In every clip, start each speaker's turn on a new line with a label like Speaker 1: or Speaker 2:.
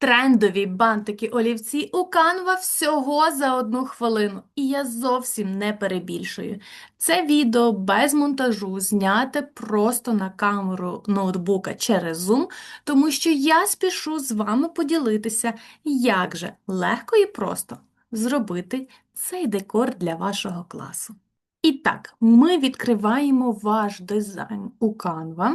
Speaker 1: Трендові бантики олівці у Canva всього за одну хвилину. І я зовсім не перебільшую. Це відео без монтажу, зняте просто на камеру ноутбука через Zoom, тому що я спішу з вами поділитися, як же легко і просто зробити цей декор для вашого класу. І так, ми відкриваємо ваш дизайн у Canva.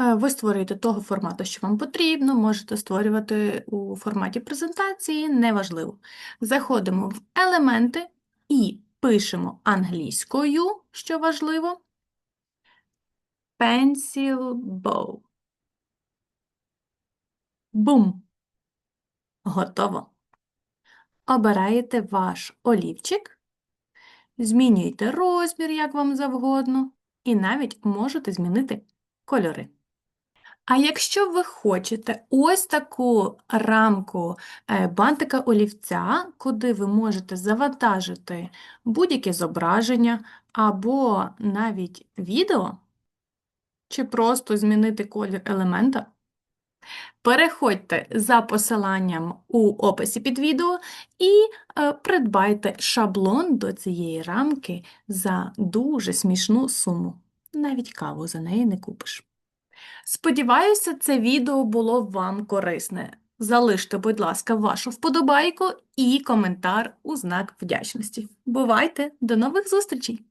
Speaker 1: Е, Ви створюєте того формату, що вам потрібно, можете створювати у форматі презентації, неважливо. Заходимо в елементи і пишемо англійською, що важливо, pencil bow. Бум! Готово. Обираєте ваш олівчик, змінюєте розмір, як вам завгодно, і навіть можете змінити кольори. А якщо ви хочете ось таку рамку е, бантика олівця, куди ви можете завантажити будь-яке зображення або навіть відео, чи просто змінити колір елемента, переходьте за посиланням у описі під відео і е, придбайте шаблон до цієї рамки за дуже смішну суму. Навіть каву за неї не купиш. Сподіваюся, це відео було вам корисне. Залиште, будь ласка, вашу вподобайку і коментар у знак вдячності. Бувайте! До нових зустрічей!